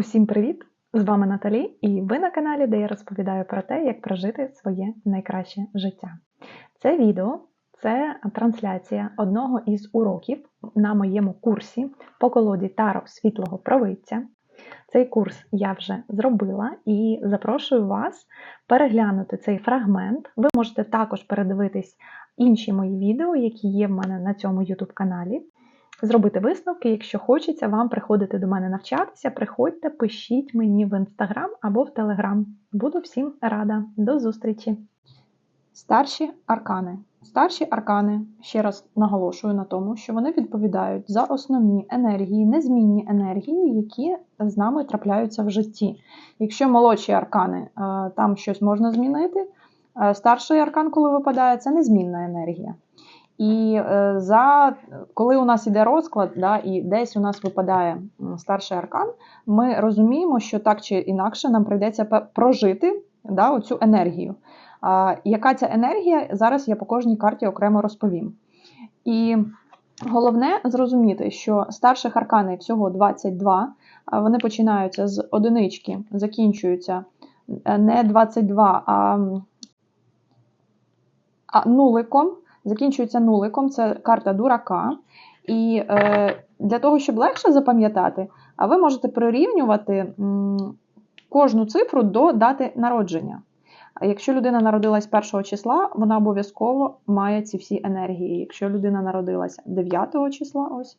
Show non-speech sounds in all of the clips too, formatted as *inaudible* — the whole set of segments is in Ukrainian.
Усім привіт! З вами Наталі, і ви на каналі, де я розповідаю про те, як прожити своє найкраще життя. Це відео це трансляція одного із уроків на моєму курсі по колоді Таро світлого провидця. Цей курс я вже зробила і запрошую вас переглянути цей фрагмент. Ви можете також передивитись інші мої відео, які є в мене на цьому YouTube каналі зробити висновки. Якщо хочеться вам приходити до мене навчатися, приходьте, пишіть мені в інстаграм або в телеграм. Буду всім рада. До зустрічі! Старші аркани. Старші аркани, ще раз наголошую на тому, що вони відповідають за основні енергії, незмінні енергії, які з нами трапляються в житті. Якщо молодші аркани, е, там щось можна змінити, е, старший аркан, коли випадає, це незмінна енергія. І е, за коли у нас іде розклад, да, і десь у нас випадає старший аркан, ми розуміємо, що так чи інакше нам прийдеться прожити да, оцю енергію. А, Яка ця енергія? Зараз я по кожній карті окремо розповім. І головне зрозуміти, що старших арканів всього 22, вони починаються з одинички, закінчуються е, не 22, а, а нуликом закінчується нуликом, це карта дурака. І е, для того, щоб легше запам'ятати, ви можете прирівнювати кожну цифру до дати народження. Якщо людина народилась 1 числа, вона обов'язково має ці всі енергії. Якщо людина народилася 9 числа, ось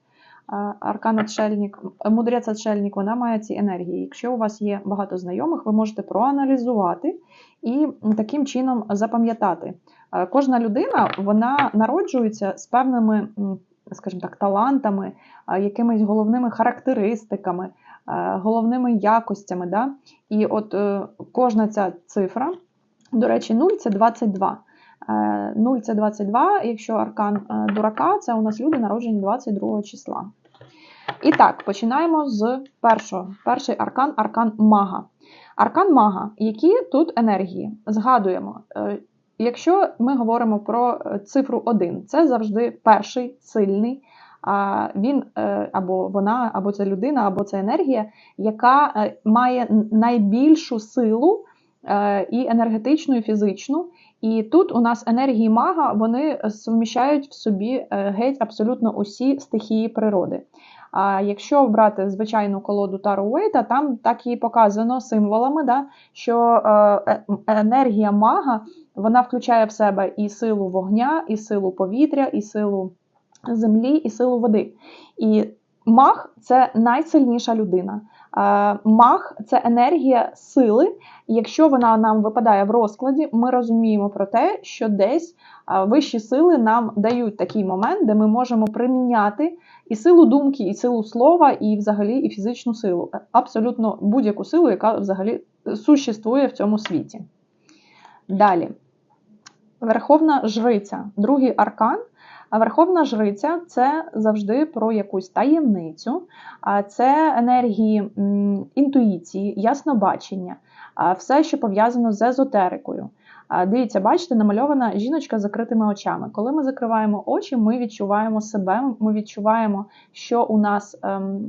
аркан отшельник, мудрець отшельник, вона має ці енергії. Якщо у вас є багато знайомих, ви можете проаналізувати і таким чином запам'ятати. Кожна людина вона народжується з певними, скажімо так, талантами, якимись головними характеристиками, головними якостями. Да? І от е, кожна ця цифра, до речі, 0 це 22. 0 це 22, якщо аркан е, дурака, це у нас люди народжені 22 числа. І так, починаємо з першого. Перший аркан аркан мага. Аркан мага, які тут енергії? Згадуємо, е, якщо ми говоримо про е, цифру 1, це завжди перший сильний. Він або вона, або це людина, або це енергія, яка має найбільшу силу і енергетичну, і фізичну. І тут у нас енергії мага вони суміщають в собі е, геть абсолютно усі стихії природи. А якщо брати звичайну колоду Таро Уейта, там так і показано символами, да, що е, е, енергія мага вона включає в себе і силу вогня, і силу повітря, і силу землі, і силу води. І маг це найсильніша людина. Маг це енергія сили, якщо вона нам випадає в розкладі, ми розуміємо про те, що десь вищі сили нам дають такий момент, де ми можемо приміняти і силу думки, і силу слова, і взагалі і фізичну силу. Абсолютно будь-яку силу, яка взагалі существує в цьому світі. Далі. Верховна жриця, другий аркан а Верховна Жриця це завжди про якусь таємницю, це енергії інтуїції, яснобачення, все, що пов'язано з езотерикою. Дивіться, бачите, намальована жіночка з закритими очами. Коли ми закриваємо очі, ми відчуваємо себе, ми відчуваємо, що у нас ем,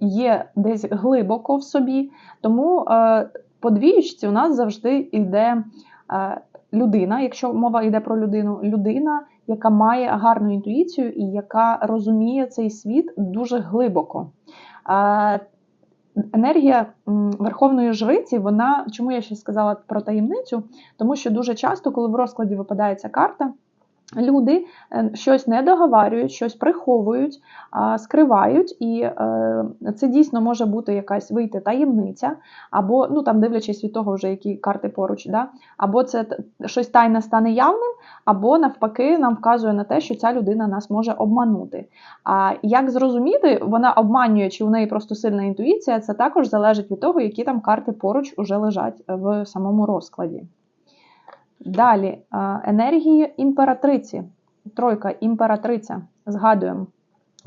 є десь глибоко в собі. Тому е, по двіючці у нас завжди йде е, людина, якщо мова йде про людину, людина, яка має гарну інтуїцію і яка розуміє цей світ дуже глибоко. Енергія верховної жриці, вона чому я ще сказала про таємницю? Тому що дуже часто, коли в розкладі випадає ця карта. Люди е, щось не договарюють, щось приховують, скривають, і е, це дійсно може бути якась вийти таємниця, або ну там дивлячись від того, вже які карти поруч, да? або це щось тайне стане явним, або навпаки, нам вказує на те, що ця людина нас може обманути. А як зрозуміти, вона обманює, чи у неї просто сильна інтуїція, це також залежить від того, які там карти поруч уже лежать в самому розкладі. Далі енергії імператриці. Тройка імператриця. Згадуємо.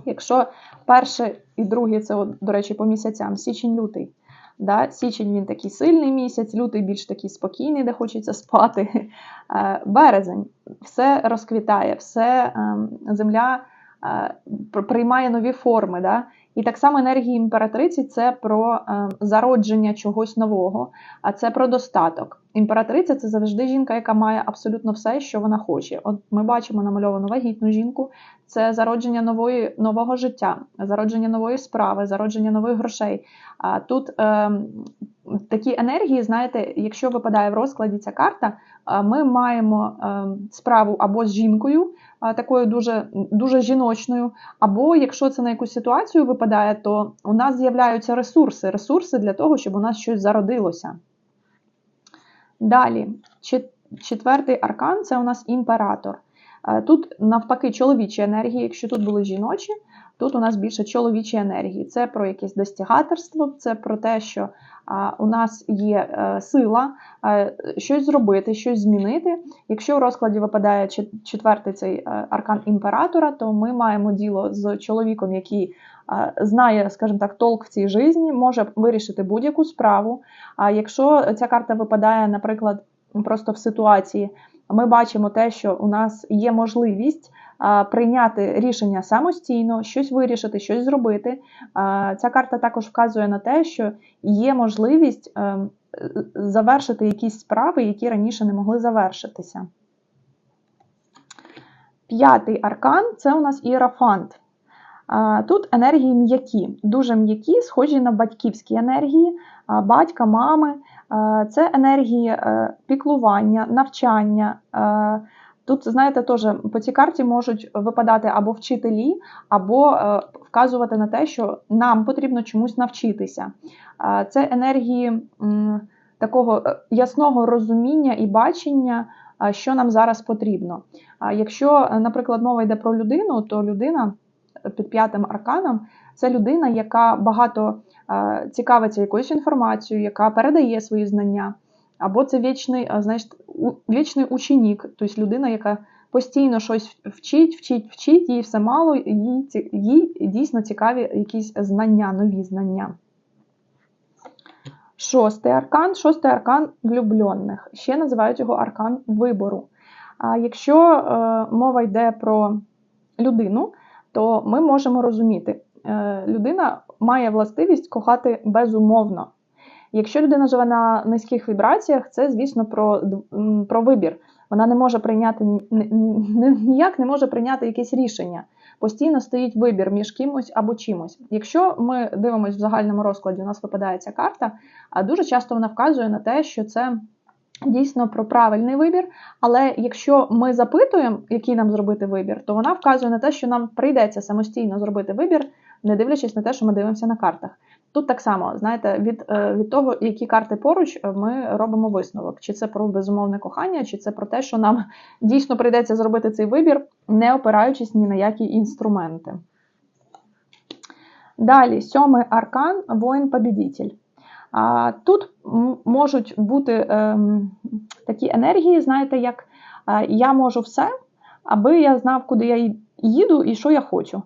Якщо перший і другий, це, до речі, по місяцям, січень-лютий. Да? Січень він такий сильний місяць, лютий більш такий спокійний, де хочеться спати. *laughs* Е, березень все розквітає, все ем, земля е, приймає нові форми. Да? І так само енергія імператриці це про е, зародження чогось нового, а це про достаток. Імператриця це завжди жінка, яка має абсолютно все, що вона хоче. От ми бачимо намальовану вагітну жінку, це зародження нової, нового життя, зародження нової справи, зародження нових грошей. А тут е, такі енергії, знаєте, якщо випадає в розкладі ця карта, ми маємо е, справу або з жінкою, такою дуже дуже жіночною, або якщо це на якусь ситуацію випадає, то у нас з'являються ресурси, ресурси для того, щоб у нас щось зародилося. Далі, четвертий аркан це у нас імператор. Е, тут, навпаки, чоловічі енергії, якщо тут були жіночі, тут у нас більше чоловічі енергії. Це про якесь достігаторство, це про те, що у нас є е, сила е, щось зробити, щось змінити. Якщо в розкладі випадає четвертий цей аркан імператора, то ми маємо діло з чоловіком, який знає, скажімо так, толк в цій житті, може вирішити будь-яку справу. А якщо ця карта випадає, наприклад, просто в ситуації ми бачимо те, що у нас є можливість прийняти рішення самостійно, щось вирішити, щось зробити. Ця карта також вказує на те, що є можливість ем, завершити якісь справи, які раніше не могли завершитися. П'ятий аркан це у нас іерафант. Тут енергії м'які, дуже м'які, схожі на батьківські енергії, батька, мами. Це енергії е, піклування, навчання. Е, тут, знаєте, теж по цій карті можуть випадати або вчителі, або е, вказувати на те, що нам потрібно чомусь навчитися. Це енергії такого ясного розуміння і бачення, що нам зараз потрібно. Якщо, наприклад, мова йде про людину, то людина під п'ятим арканом це людина, яка багато е, цікавиться якоюсь інформацією, яка передає свої знання. Або це вічний, знаєш, вічний ученік, тобто людина, яка постійно щось вчить, вчить, вчить, їй все мало, їй, їй дійсно цікаві якісь знання, нові знання. Шостий аркан, шостий аркан влюблених. Ще називають його аркан вибору. А якщо е, мова йде про людину, то ми можемо розуміти, е, людина має властивість кохати безумовно. Якщо людина живе на низьких вібраціях, це, звісно, про про вибір. Вона не може прийняти ніяк не може прийняти якесь рішення. Постійно стоїть вибір між кимось або чимось. Якщо ми дивимося в загальному розкладі, у нас випадає ця карта, а дуже часто вона вказує на те, що це дійсно про правильний вибір. Але якщо ми запитуємо, який нам зробити вибір, то вона вказує на те, що нам прийдеться самостійно зробити вибір, не дивлячись на те, що ми дивимося на картах. Тут так само, знаєте, від е, від того, які карти поруч, е, ми робимо висновок, чи це про безумовне кохання, чи це про те, що нам *laughs* дійсно прийдеться зробити цей вибір, не опираючись ні на які інструменти. Далі, сьомий аркан воїн-побідітель. Тут можуть бути ем, такі енергії, знаєте, як я можу все, аби я знав, куди я їду і що я хочу.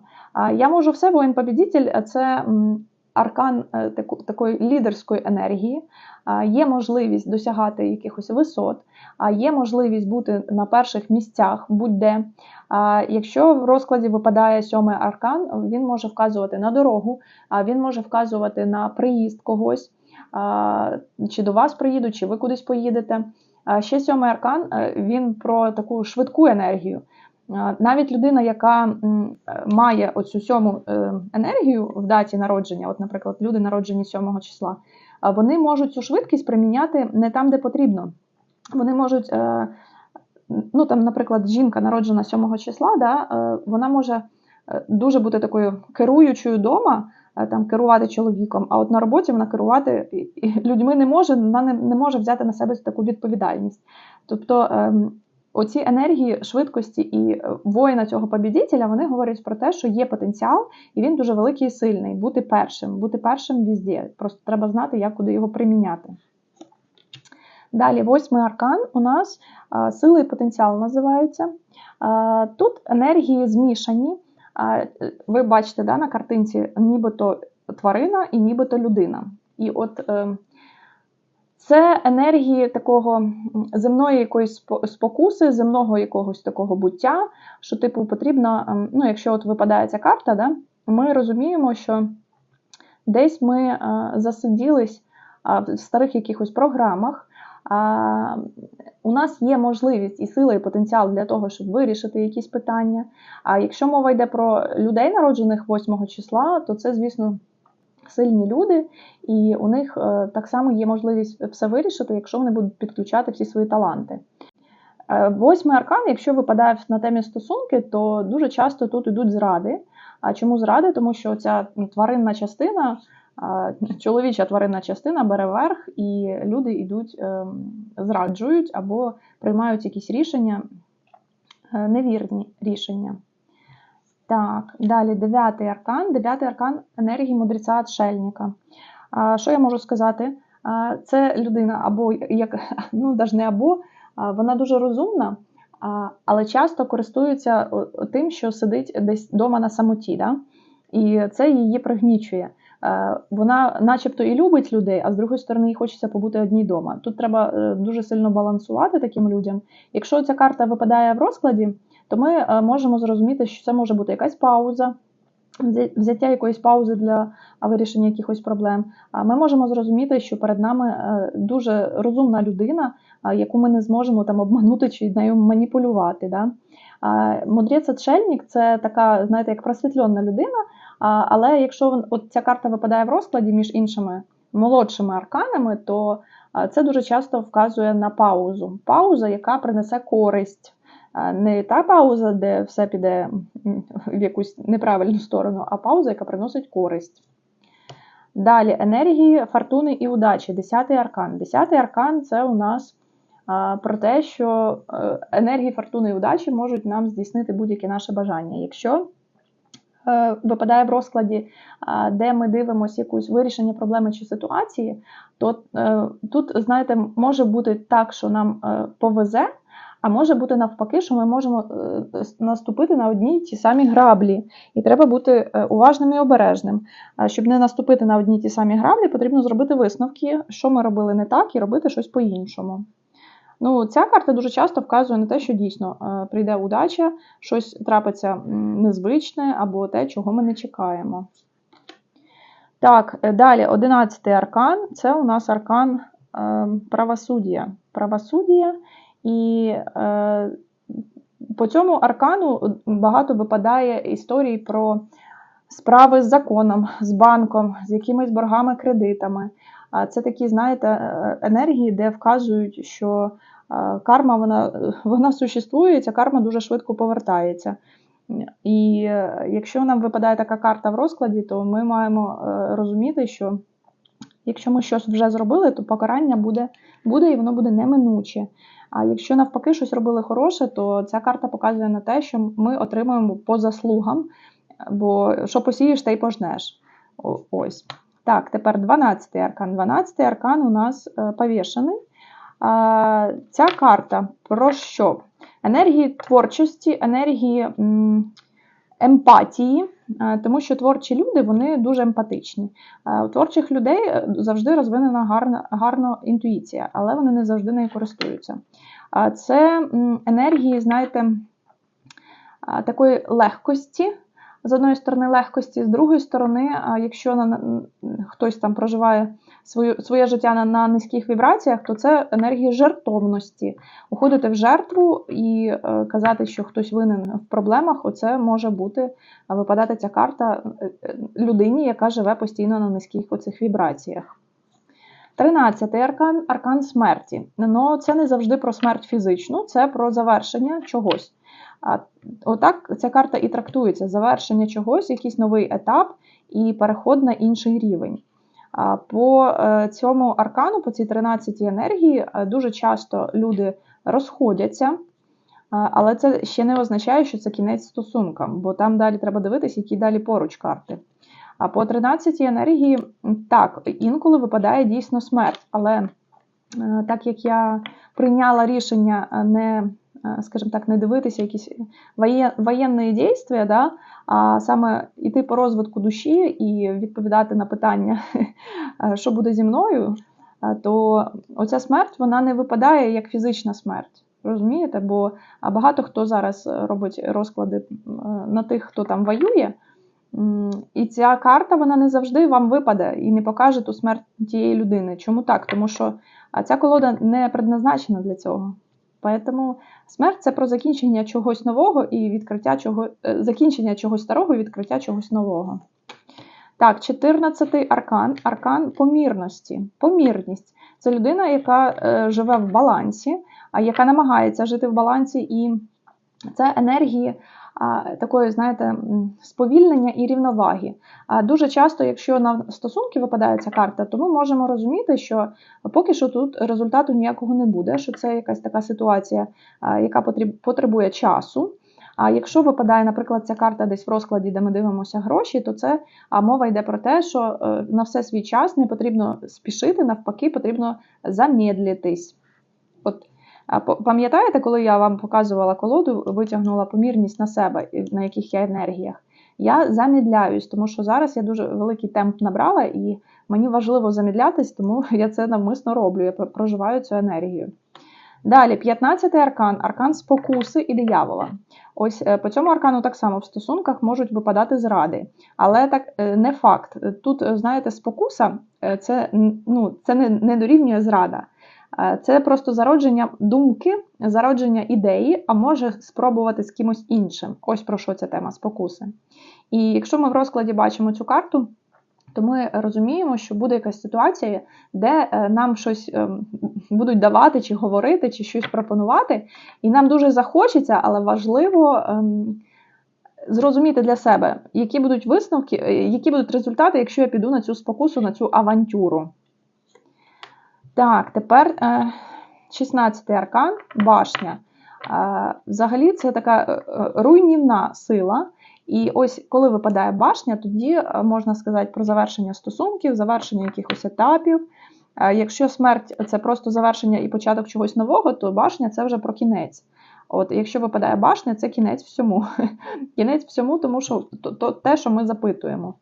Я можу все, воїн-побідітель це аркан е, такої лідерської енергії, є можливість досягати якихось висот, є можливість бути на перших місцях будь-де. Якщо в розкладі випадає сьомий аркан, він може вказувати на дорогу, він може вказувати на приїзд когось чи до вас приїдуть, чи ви кудись поїдете. Ще сьомий аркан е, він про таку швидку енергію. Навіть людина, яка має оцю сьому е, енергію в даті народження, от, наприклад, люди народжені 7 числа, вони можуть цю швидкість приміняти не там, де потрібно. Вони можуть, е, ну там, наприклад, жінка народжена 7 числа, да, вона може дуже бути такою керуючою вдома, Е, там керувати чоловіком, а от на роботі вона керувати людьми не може, вона не, не може взяти на себе таку відповідальність. Тобто ем, оці енергії швидкості і е, воїна цього побідітеля, вони говорять про те, що є потенціал, і він дуже великий і сильний. Бути першим, бути першим візді. Просто треба знати, як куди його приміняти. Далі, восьмий аркан у нас а, сила і потенціал називається. Тут енергії змішані. Ви бачите да, на картинці нібито тварина і нібито людина. І от е, це енергії такого земної якоїсь спокуси, земного якогось такого буття, що, типу, потрібно, ем, ну, якщо от випадає ця карта, да, ми розуміємо, що десь ми е, засиділись в старих якихось програмах. У нас є можливість і сила, і потенціал для того, щоб вирішити якісь питання. А якщо мова йде про людей, народжених 8 числа, то це, звісно, сильні люди, і у них е, так само є можливість все вирішити, якщо вони будуть підключати всі свої таланти. Е, Восьмий аркан, якщо випадає на темі стосунки, то дуже часто тут йдуть зради. А чому зради? Тому що ця тваринна частина, чоловіча тваринна частина бере верх, і люди йдуть, ем, зраджують або приймають якісь рішення, е, невірні рішення. Так, далі дев'ятий аркан. Дев'ятий аркан енергії мудреця отшельника. Що я можу сказати? Це людина або як *laughs* ну навіть не або, вона дуже розумна, але часто користується тим, що сидить десь вдома на самоті. Да? І це її пригнічує. Вона, начебто, і любить людей, а з другої сторони, їй хочеться побути одній вдома. Тут треба е, дуже сильно балансувати таким людям. Якщо ця карта випадає в розкладі, то ми е, можемо зрозуміти, що це може бути якась пауза, взяття якоїсь паузи для вирішення якихось проблем. А Ми можемо зрозуміти, що перед нами е, дуже розумна людина, яку ми не зможемо там обманути чи нею маніпулювати. Да? Мудрець отшельник це така, знаєте, як просвітлена людина. Але якщо от ця карта випадає в розкладі між іншими молодшими арканами, то це дуже часто вказує на паузу. Пауза, яка принесе користь. Не та пауза, де все піде в якусь неправильну сторону, а пауза, яка приносить користь. Далі енергії фортуни і удачі. Десятий аркан. Десятий аркан це у нас про те, що е, енергії фортуни і удачі можуть нам здійснити будь-яке наше бажання. Якщо е, випадає в розкладі, де ми дивимося якусь вирішення проблеми чи ситуації, то е, тут, знаєте, може бути так, що нам повезе, а може бути навпаки, що ми можемо е, наступити на одні й ті самі граблі. І треба бути е, уважним і обережним. Щоб не наступити на одні й ті самі граблі, потрібно зробити висновки, що ми робили не так, і робити щось по-іншому. Ну, ця карта дуже часто вказує на те, що дійсно е, прийде удача, щось трапиться незвичне або те, чого ми не чекаємо. Так, далі, одинадцятий аркан це у нас аркан правосуддя. Правосуддя, і е, по цьому аркану багато випадає історій про справи з законом, з банком, з якимись боргами, кредитами. Це такі, знаєте, е, енергії, де вказують, що е, карма вона, вона существує, ця карма дуже швидко повертається. І якщо нам випадає така карта в розкладі, то ми маємо розуміти, що якщо ми щось вже зробили, то покарання буде, буде і воно буде неминуче. А якщо навпаки щось робили хороше, то ця карта показує на те, що ми отримуємо по заслугам, бо що посієш, те й пожнеш. Ось. Так, тепер 12-й аркан. 12-й аркан у нас е, повішений. Ця карта про що? Енергії творчості, енергії емпатії, е, тому що творчі люди вони дуже емпатичні. Е, У творчих людей е, завжди розвинена гарна, гарна інтуїція, але вони не завжди нею користуються. Це енергії, знаєте, такої легкості. З одної сторони, легкості, з другої сторони, якщо хтось там проживає свою, своє життя на, на низьких вібраціях, то це енергія жертовності. Уходити в жертву і е, казати, що хтось винен в проблемах, оце може бути випадати ця карта е, е, людині, яка живе постійно на низьких оцих вібраціях. Тринадцятий аркан аркан смерті. Ну, це не завжди про смерть фізичну, це про завершення чогось. А отак ця карта і трактується: завершення чогось, якийсь новий етап і переход на інший рівень. По е, цьому аркану, по цій 13 енергії, е, дуже часто люди розходяться, але це ще не означає, що це кінець стосункам, бо там далі треба дивитися, які далі поруч карти. А по 13 енергії, так, інколи випадає дійсно смерть, але е, так як я прийняла рішення е, не, е, скажімо так, не дивитися якісь воєнні дійства, да, а саме йти по розвитку душі і відповідати на питання, *laughs* що буде зі мною, то оця смерть вона не випадає як фізична смерть. Розумієте? Бо багато хто зараз робить розклади е, на тих, хто там воює. І ця карта вона не завжди вам випаде і не покаже ту смерть тієї людини. Чому так? Тому що ця колода не предназначена для цього. Тому смерть це про закінчення чогось нового і відкриття чого, е, закінчення чогось старого і відкриття чогось нового. Так, 14-й аркан аркан помірності. Помірність це людина, яка е, живе в балансі, а яка намагається жити в балансі, і це енергії такої, знаєте, сповільнення і рівноваги. А дуже часто, якщо на стосунки випадає ця карта, то ми можемо розуміти, що поки що тут результату ніякого не буде, що це якась така ситуація, яка потребує часу. А якщо випадає, наприклад, ця карта десь в розкладі, де ми дивимося гроші, то це мова йде про те, що е, на все свій час не потрібно спішити, навпаки, потрібно замедлитись. От Пам'ятаєте, коли я вам показувала колоду, витягнула помірність на себе, на яких я енергіях? Я замідляюсь, тому що зараз я дуже великий темп набрала, і мені важливо замідлятись, тому *laughs* я це навмисно роблю. Я проживаю цю енергію. Далі, 15-й аркан аркан спокуси і диявола. Ось е, по цьому аркану так само в стосунках можуть випадати зради, але так е, не факт. Тут, е, знаєте, спокуса це, ну, це не, не дорівнює зрада. Е, Це просто зародження думки, зародження ідеї, а може спробувати з кимось іншим. Ось про що ця тема спокуси. І якщо ми в розкладі бачимо цю карту, то ми розуміємо, що буде якась ситуація, де е, нам щось ем, будуть давати, чи говорити, чи щось пропонувати, і нам дуже захочеться, але важливо ем, зрозуміти для себе, які будуть висновки, е, які будуть результати, якщо я піду на цю спокусу, на цю авантюру. Так, тепер е, 16-й аркан башня. Е, Взагалі, це така е, е, руйнівна сила. І ось коли випадає башня, тоді е, можна сказати про завершення стосунків, завершення якихось етапів. Е, Якщо смерть це просто завершення і початок чогось нового, то башня це вже про кінець. От, якщо випадає башня, це кінець всьому. *laughs* кінець всьому, тому що то, то те, що ми запитуємо.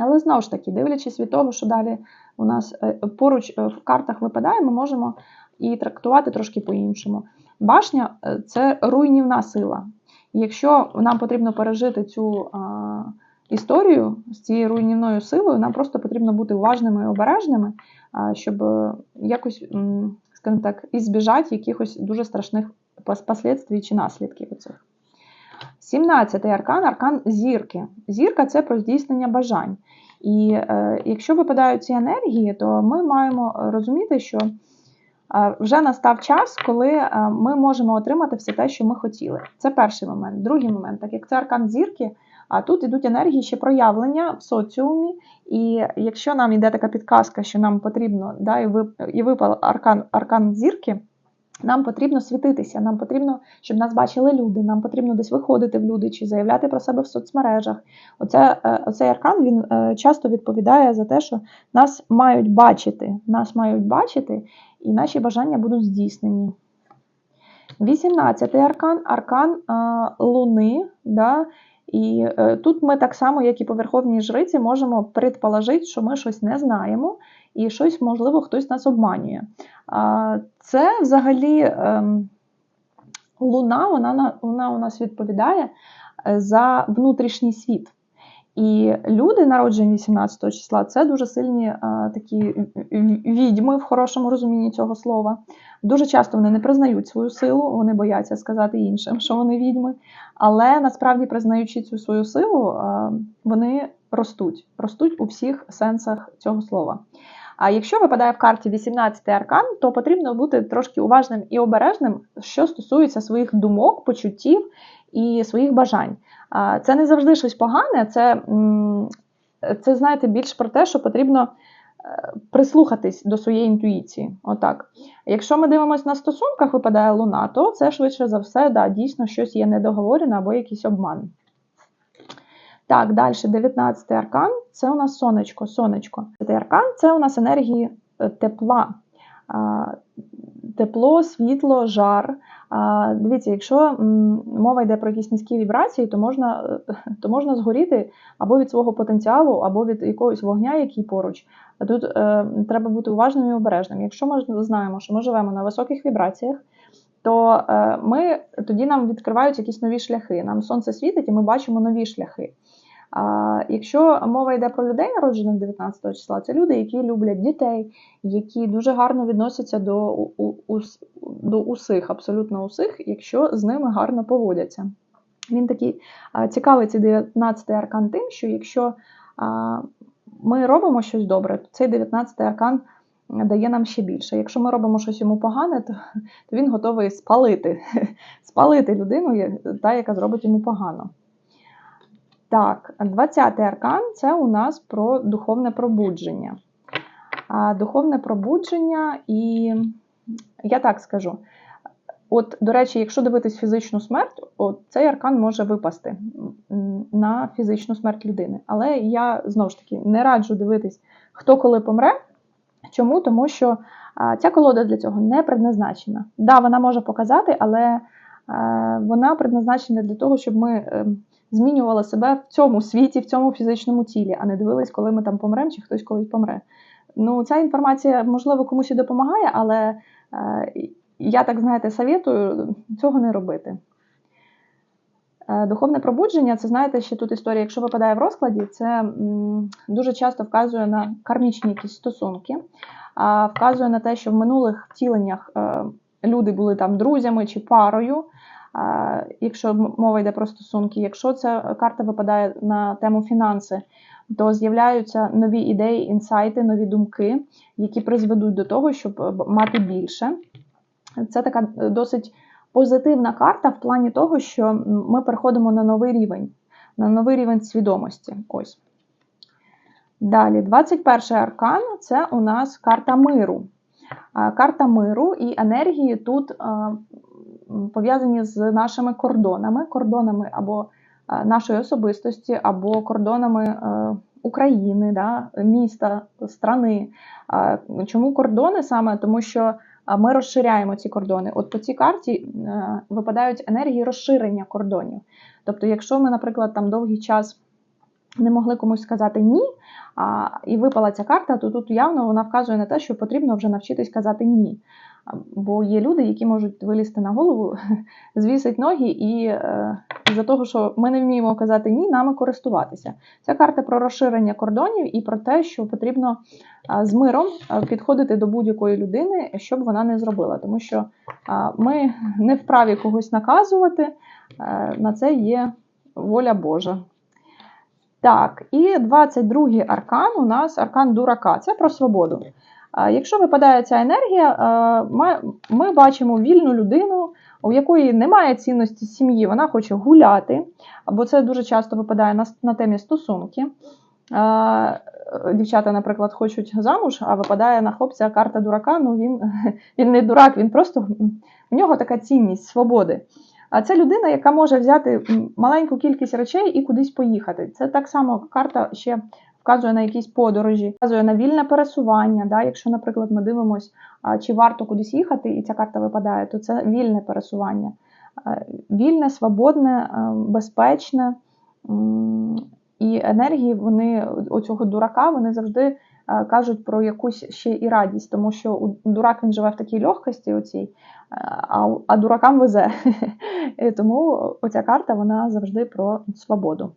Але знову ж таки, дивлячись від того, що далі у нас е, поруч е, в картах випадає, ми можемо і трактувати трошки по-іншому. Башня е, це руйнівна сила. І якщо нам потрібно пережити цю а, історію з цією руйнівною силою, нам просто потрібно бути уважними і обережними, а, щоб якось, скажімо так, ізбіжати якихось дуже страшних пос- последствій чи наслідків оцих. 17-й аркан аркан зірки. Зірка це про здійснення бажань. І е, якщо випадають ці енергії, то ми маємо розуміти, що е, вже настав час, коли е, ми можемо отримати все те, що ми хотіли. Це перший момент. Другий момент, так як це аркан зірки, а тут ідуть енергії ще проявлення в соціумі. І якщо нам йде така підказка, що нам потрібно, да, і випав аркан, аркан зірки. Нам потрібно світитися, нам потрібно, щоб нас бачили люди, нам потрібно десь виходити в люди чи заявляти про себе в соцмережах. Оце, е, оцей аркан він е, часто відповідає за те, що нас мають бачити, нас мають бачити, і наші бажання будуть здійснені. 18-й аркан аркан а, Луни. Да? І е, тут ми так само, як і по Верховній Жриці, можемо предположити, що ми щось не знаємо, і щось, можливо, хтось нас обманює. Це взагалі ем, луна, вона, вона у нас відповідає е, за внутрішній світ. І люди, народжені 18 числа, це дуже сильні а, такі відьми в хорошому розумінні цього слова. Дуже часто вони не признають свою силу, вони бояться сказати іншим, що вони відьми. Але насправді, признаючи цю свою силу, а, вони ростуть, ростуть у всіх сенсах цього слова. А якщо випадає в карті 18-й аркан, то потрібно бути трошки уважним і обережним, що стосується своїх думок, почуттів і своїх бажань. Це не завжди щось погане, це, це знаєте, більш про те, що потрібно е, прислухатись до своєї інтуїції. Отак. Якщо ми дивимося на стосунках, випадає луна, то це швидше за все, да, дійсно щось є недоговорене або якийсь обман. Так, далі, 19 аркан це у нас сонечко. сонечко. Цей аркан це у нас енергії е, тепла. Тепло, світло, жар. Дивіться, якщо мова йде про якісь низькі вібрації, то можна, е, то можна згоріти або від свого потенціалу, або від якогось вогня, який поруч. Тут е, треба бути уважним і обережним. Якщо ми знаємо, що ми живемо на високих вібраціях, то е, ми тоді нам відкриваються якісь нові шляхи. Нам сонце світить, і ми бачимо нові шляхи. Якщо мова йде про людей, народжених 19 числа, це люди, які люблять дітей, які дуже гарно відносяться до, у- у- до усіх, абсолютно усіх, якщо з ними гарно поводяться. Він такий цікавий цей 19 аркан тим, що якщо ми робимо щось добре, то цей 19 аркан дає нам ще більше. Якщо ми робимо щось йому погане, то, то він готовий спалити, *laughs* спалити людину, та, яка зробить йому погано. Так, 20-й аркан це у нас про духовне пробудження. А духовне пробудження, і я так скажу. От, до речі, якщо дивитись фізичну смерть, от цей аркан може випасти на фізичну смерть людини. Але я знову ж таки не раджу дивитись, хто коли помре. Чому? Тому що ця колода для цього не предназначена. Да, вона може показати, але вона предназначена для того, щоб ми змінювали себе в цьому світі, в цьому фізичному тілі, а не дивились, коли ми там помремо, чи хтось колись помре. Ну, ця інформація, можливо, комусь і допомагає, але е, я так знаєте, советую цього не робити. Е, Духовне пробудження, це знаєте, ще тут історія, якщо випадає в розкладі, це м, дуже часто вказує на кармічні якісь стосунки, а вказує на те, що в минулих втіленнях е, люди були там друзями чи парою. Якщо мова йде про стосунки, якщо ця карта випадає на тему фінанси, то з'являються нові ідеї, інсайти, нові думки, які призведуть до того, щоб е, мати більше. Це така е, досить позитивна карта в плані того, що ми переходимо на новий рівень, на новий рівень свідомості. Ось. Далі, 21 аркан це у нас карта миру. Карта миру і енергії тут м, пов'язані з нашими кордонами, кордонами або нашої особистості, або кордонами е, України, да, міста, страни. Чому кордони саме? Тому що ми розширяємо ці кордони. От по цій карті е, випадають енергії розширення кордонів. Тобто, якщо ми, наприклад, там довгий час не могли комусь сказати ні, а, і випала ця карта, то тут явно вона вказує на те, що потрібно вже навчитись казати ні. Бо є люди, які можуть вилізти на голову, *laughs* звісить ноги, і е, за того, що ми не вміємо казати ні, нами користуватися. Ця карта про розширення кордонів і про те, що потрібно з миром підходити до будь-якої людини, щоб вона не зробила. Тому що ми не вправі когось наказувати, е, на це є воля Божа. Так, і 22-й аркан у нас аркан дурака. Це про свободу. Якщо випадає ця енергія, ми, ми бачимо вільну людину, у якої немає цінності сім'ї, вона хоче гуляти, або це дуже часто випадає на, на темі стосунки. Дівчата, наприклад, хочуть замуж, а випадає на хлопця карта дурака. Ну він, *laughs* він не дурак, він просто в нього така цінність свободи. А це людина, яка може взяти маленьку кількість речей і кудись поїхати. Це так само карта ще вказує на якісь подорожі, вказує на вільне пересування. Да? Якщо, наприклад, ми дивимося, чи варто кудись їхати, і ця карта випадає, то це вільне пересування. Вільне, свободне, безпечне. І енергії вони оцього дурака вони завжди кажуть про якусь ще і радість, тому що дурак він живе в такій легкості, оцій, е, а, а дуракам везе. *laughs* Тому оця карта вона завжди про свободу.